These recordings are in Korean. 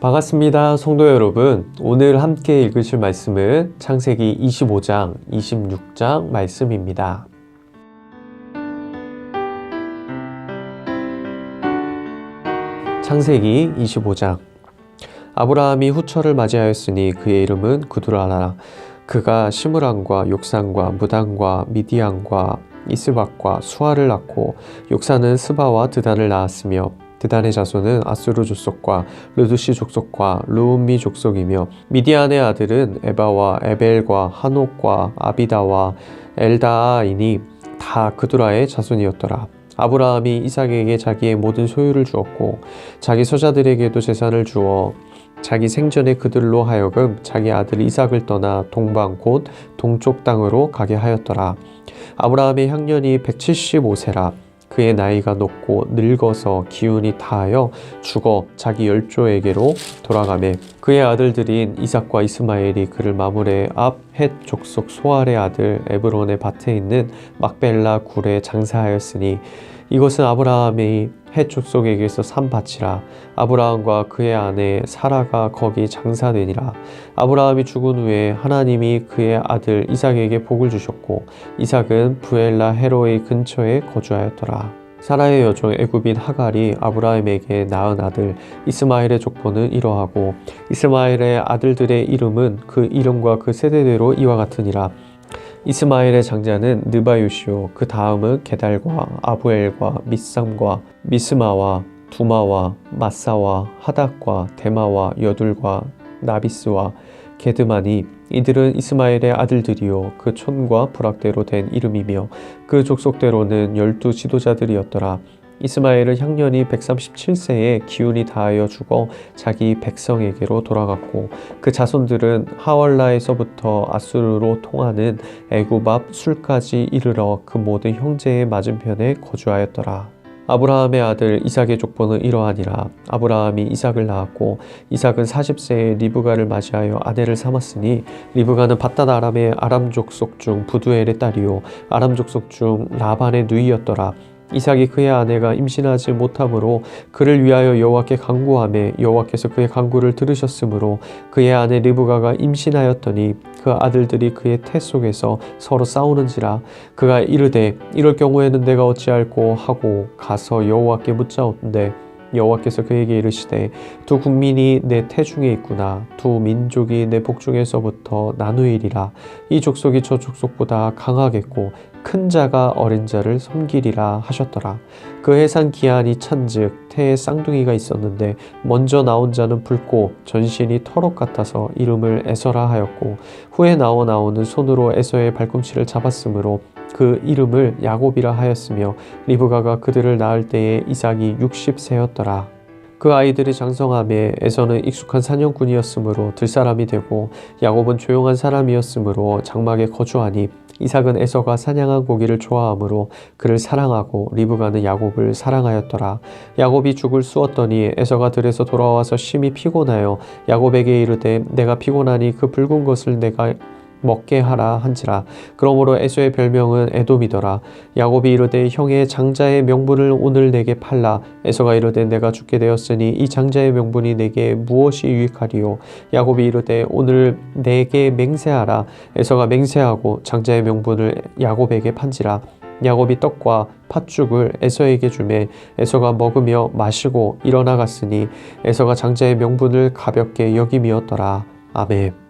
반갑습니다. 성도 여러분. 오늘 함께 읽으실 말씀은 창세기 25장, 26장 말씀입니다. 창세기 25장 아브라함이 후처를 맞이하였으니 그의 이름은 구두라라. 그가 시므랑과 욕산과 무단과 미디안과 이스박과 수아를 낳고 욕산은 스바와 드단을 낳았으며 드단의 자손은 아수르 족속과 르두시 족속과 루음미 족속이며 미디안의 아들은 에바와 에벨과 한옥과 아비다와 엘다아이니 다 그두라의 자손이었더라. 아브라함이 이삭에게 자기의 모든 소유를 주었고 자기 서자들에게도 재산을 주어 자기 생전에 그들로 하여금 자기 아들 이삭을 떠나 동방 곧 동쪽 땅으로 가게 하였더라. 아브라함의 향년이 175세라. 그의 나이가 높고 늙어서 기운이 다하여 죽어 자기 열조에게로 돌아가매 그의 아들들인 이삭과 이스마엘이 그를 마무레 앞헷 족속 소알의 아들 에브론의 밭에 있는 막벨라 굴에 장사하였으니 이것은 아브라함이 헷 족속에게서 산 밭이라. 아브라함과 그의 아내 사라가 거기 장사되니라. 아브라함이 죽은 후에 하나님이 그의 아들 이삭에게 복을 주셨고 이삭은 부엘라 헤로의 근처에 거주하였더라. 사라의 여종 애굽인 하갈이 아브라함에게 낳은 아들 이스마엘의 족보는 이러하고 이스마엘의 아들들의 이름은 그 이름과 그 세대대로 이와 같으니라 이스마엘의 장자는 느바요시오 그 다음은 게달과 아부엘과 미삼과 미스마와 두마와 마사와 하닥과 데마와 여둘과 나비스와 게드마니 이들은 이스마엘의 아들들이요 그 촌과 부락대로 된 이름이며 그 족속대로는 열두 지도자들이었더라 이스마엘은 향년이 137세에 기운이 다하여 죽어 자기 백성에게로 돌아갔고 그 자손들은 하월라에서부터 아수르로 통하는 앞 술까지 이르러 그 모든 형제의 맞은편에 거주하였더라. 아브라함의 아들 이삭의 족보는 이러하니라. 아브라함이 이삭을 낳았고 이삭은 40세에 리브가를 맞이하여 아내를 삼았으니 리브가는 바닷 아람의 아람 족속 중 부두엘의 딸이요 아람 족속 중 라반의 누이였더라. 이삭이 그의 아내가 임신하지 못함으로 그를 위하여 여호와께 간구하매 여호와께서 그의 간구를 들으셨으므로 그의 아내 리브가가 임신하였더니 그 아들들이 그의 태 속에서 서로 싸우는지라 그가 이르되 이럴 경우에는 내가 어찌할꼬? 하고 가서 여호와께 묻자온데 여호와께서 그에게 이르시되 두 국민이 내 태중에 있구나. 두 민족이 내 복중에서부터 나누이리라. 이 족속이 저 족속보다 강하겠고 큰 자가 어린 자를 섬기리라 하셨더라. 그 해산 기한이 찬즉 태에 쌍둥이가 있었는데 먼저 나온 자는 붉고 전신이 털옷 같아서 이름을 에서라 하였고 후에 나오 나오는 손으로 에서의 발꿈치를 잡았으므로 그 이름을 야곱이라 하였으며 리브가가 그들을 낳을 때에 이삭이 60세였더라. 그 아이들이 장성함에 에서는 익숙한 사냥꾼이었으므로 들사람이 되고 야곱은 조용한 사람이었으므로 장막에 거주하니 이삭은 에서가 사냥한 고기를 좋아하므로 그를 사랑하고 리브가는 야곱을 사랑하였더라. 야곱이 죽을 쑤었더니 에서가 들에서 돌아와서 심히 피곤하여 야곱에게 이르되 내가 피곤하니 그 붉은 것을 내가 먹게 하라 한지라. 그러므로 에서의 별명은 에돔이더라. 야곱이 이르되 형의 장자의 명분을 오늘 내게 팔라. 에서가 이르되 내가 죽게 되었으니 이 장자의 명분이 내게 무엇이 유익하리요? 야곱이 이르되 오늘 내게 맹세하라. 에서가 맹세하고 장자의 명분을 야곱에게 판지라. 야곱이 떡과 팥죽을 에서에게 주매 에서가 먹으며 마시고 일어나갔으니 에서가 장자의 명분을 가볍게 여김이었더라. 아멘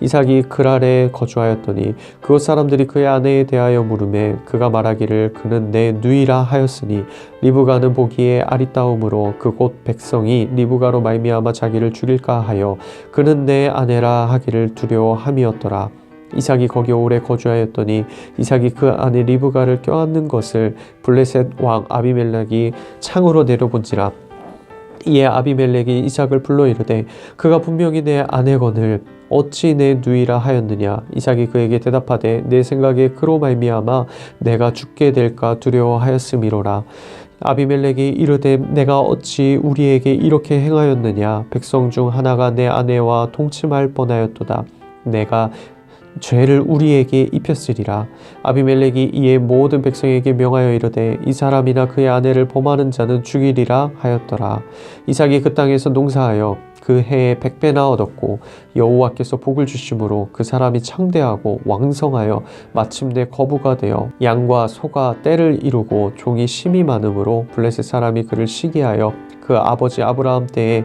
이삭이 그랄에 거주하였더니 그곳 사람들이 그의 아내에 대하여 물음에 그가 말하기를 그는 내 누이라 하였으니 리브가는 보기에 아리따움으로 그곳 백성이 리브가로 말미암아 자기를 죽일까 하여 그는 내 아내라 하기를 두려워함이었더라. 이삭이 거기 오래 거주하였더니 이삭이 그 아내 리브가를 껴안는 것을 블레셋 왕 아비멜렉이 창으로 내려본지라 이에 아비멜렉이 이삭을 불러 이르되 그가 분명히 내 아내건을 어찌 내 누이라 하였느냐? 이삭이 그에게 대답하되 내 생각에 그로 말미암아 내가 죽게 될까 두려워하였음이로라. 아비멜렉이 이르되 내가 어찌 우리에게 이렇게 행하였느냐? 백성 중 하나가 내 아내와 동침할 뻔하였도다. 내가 죄를 우리에게 입혔으리라. 아비멜렉이 이에 모든 백성에게 명하여 이르되 이 사람이나 그의 아내를 범하는 자는 죽이리라 하였더라. 이삭이 그 땅에서 농사하여 그 해에 백배나 얻었고 여호와께서 복을 주심으로 그 사람이 창대하고 왕성하여 마침내 거부가 되어 양과 소가 때를 이루고 종이 심이 많으므로 블레셋 사람이 그를 시기하여 그 아버지 아브라함 때에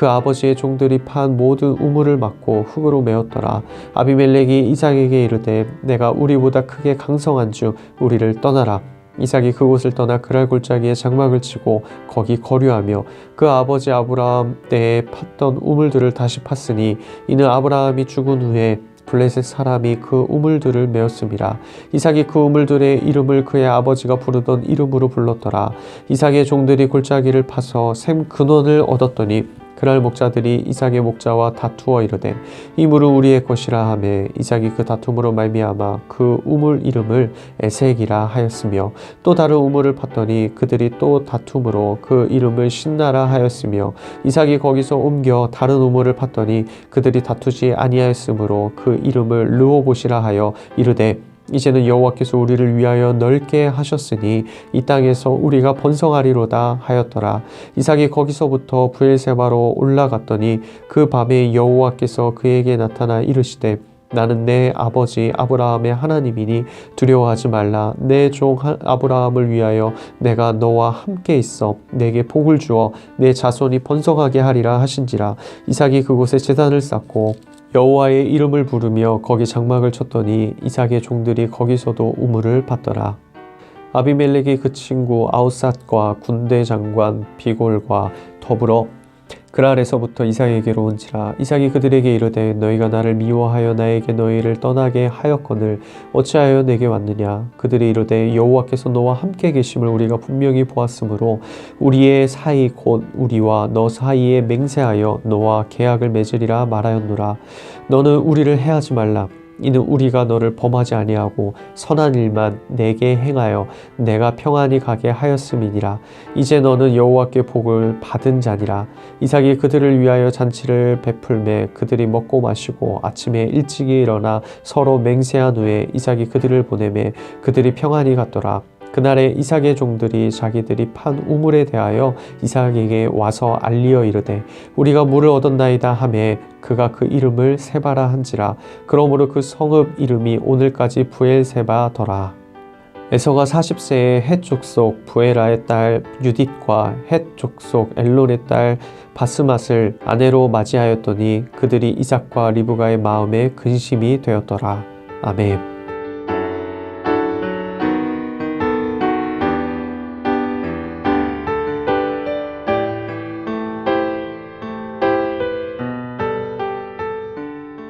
그 아버지의 종들이 판 모든 우물을 막고 흙으로 메었더라. 아비멜렉이 이삭에게 이르되 내가 우리보다 크게 강성한 주 우리를 떠나라. 이삭이 그곳을 떠나 그랄 골짜기에 장막을 치고 거기 거류하며 그 아버지 아브라함 때에 팠던 우물들을 다시 팠으니 이는 아브라함이 죽은 후에 블레셋 사람이 그 우물들을 메었음이라 이삭이 그 우물들의 이름을 그의 아버지가 부르던 이름으로 불렀더라. 이삭의 종들이 골짜기를 파서 샘 근원을 얻었더니 그날 목자들이 이삭의 목자와 다투어 이르되 이 물은 우리의 것이라 하매 이삭이 그 다툼으로 말미암아 그 우물 이름을 에색이라 하였으며 또 다른 우물을 팠더니 그들이 또 다툼으로 그 이름을 신나라 하였으며 이삭이 거기서 옮겨 다른 우물을 팠더니 그들이 다투지 아니하였으므로 그 이름을 르오봇이라 하여 이르되 이제는 여호와께서 우리를 위하여 넓게 하셨으니 이 땅에서 우리가 번성하리로다 하였더라. 이삭이 거기서부터 부엘세바로 올라갔더니 그 밤에 여호와께서 그에게 나타나 이르시되 나는 내 아버지 아브라함의 하나님이니 두려워하지 말라. 내 종 아브라함을 위하여 내가 너와 함께 있어 내게 복을 주어 내 자손이 번성하게 하리라 하신지라. 이삭이 그곳에 제단을 쌓고 여호와의 이름을 부르며 거기 장막을 쳤더니 이삭의 종들이 거기서도 우물을 받더라. 아비멜렉이 그 친구 아우삿과 군대 장관 비골과 더불어 그랄에서부터 이삭에게로 온지라. 이삭이 그들에게 이르되 너희가 나를 미워하여 나에게 너희를 떠나게 하였거늘 어찌하여 내게 왔느냐? 그들이 이르되 여호와께서 너와 함께 계심을 우리가 분명히 보았으므로 우리의 사이 곧 우리와 너 사이에 맹세하여 너와 계약을 맺으리라 말하였노라. 너는 우리를 해하지 말라 이는 우리가 너를 범하지 아니하고 선한 일만 내게 행하여 내가 평안히 가게 하였음이니라. 이제 너는 여호와께 복을 받은 자니라. 이삭이 그들을 위하여 잔치를 베풀매 그들이 먹고 마시고 아침에 일찍이 일어나 서로 맹세한 후에 이삭이 그들을 보내매 그들이 평안히 갔더라 그날에 이삭의 종들이 자기들이 판 우물에 대하여 이삭에게 와서 알리어 이르되 우리가 물을 얻었나이다 하매 그가 그 이름을 세바라 한지라. 그러므로 그 성읍 이름이 오늘까지 부엘세바더라. 에서가 40세에 헷 족속 부에라의 딸 유딧과 헷 족속 엘론의 딸 바스맛을 아내로 맞이하였더니 그들이 이삭과 리브가의 마음에 근심이 되었더라. 아멘